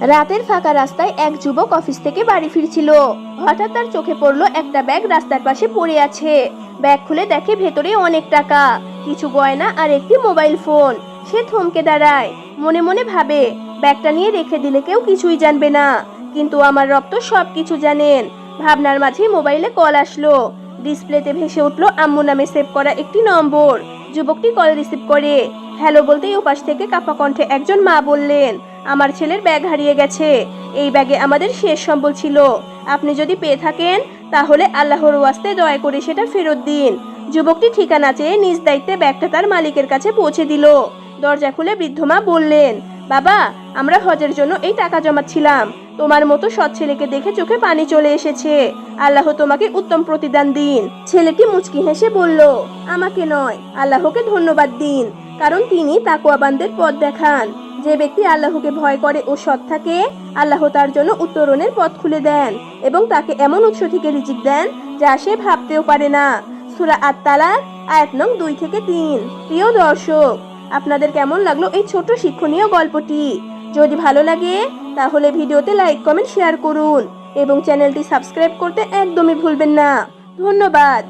রাতের ফাঁকা রাস্তায় এক যুবক অফিস থেকে বাড়ি ফিরছিল। হঠাৎ তার চোখে পড়ল একটা ব্যাগ রাস্তার পাশে পড়ে আছে। ব্যাগ খুলে দেখে ভেতরে অনেক টাকা, কিছু গয়না আর একটি মোবাইল ফোন। সে থমকে দাঁড়ায়, মনে মনে ভাবে, ব্যাগটা নিয়ে রেখে দিলে কেউ কিছুই জানবে না। কিন্তু আমার রব তো সব কিছু জানেন। ভাবনার মাঝে মোবাইলে কল আসলো। ডিসপ্লেতে ভেসে উঠল আম্মু নামে সেভ করা একটি নম্বর। যুবকটি কল রিসিভ করে। হ্যালো বলতেই ওপাশ থেকে কাপা কণ্ঠে একজন মা বললেন আমার ছেলের ব্যাগ হারিয়ে গেছে। এই ব্যাগে আমাদের শেষ সম্বল ছিল। আপনি যদি পেয়ে থাকেন, তাহলে আল্লাহর ওয়াস্তে দয়া করে সেটা ফেরত দিন। যুবকটি ঠিকানা চেয়ে নিজ দায়িত্বে ব্যাগটা তার মালিকের কাছে পৌঁছে দিল। দরজা খুলে বৃদ্ধ মা বললেন, বাবা, আমরা হজের জন্য এই টাকা জমাচ্ছিলাম। তোমার মতো সৎ ছেলেকে দেখে চোখে পানি চলে এসেছে। আল্লাহ তোমাকে উত্তম প্রতিদান দিন। ছেলেটি মুচকি হেসে বলল, আমাকে নয়, আল্লাহকে ধন্যবাদ দিন, কারণ তিনি তাকুয়াবানদের পথ দেখান। যে ব্যক্তি আল্লাহকে ভয় করে ও সৎ থাকে, আল্লাহ তার জন্য উত্তরণের পথ খুলে দেন এবং তাকে এমন উৎস থেকে রিজিক দেন যা সে ভাবতেও পারে না। সুরা আত্মালাক আয়াত নং দুই থেকে তিন। প্রিয় দর্শক, আপনাদের কেমন লাগল এই ছোট শিক্ষণীয় গল্পটি? যদি ভালো লাগে, তাহলে ভিডিওতে লাইক, কমেন্ট, শেয়ার করুন এবং চ্যানেলটি সাবস্ক্রাইব করতে একদমই ভুলবেন না। ধন্যবাদ।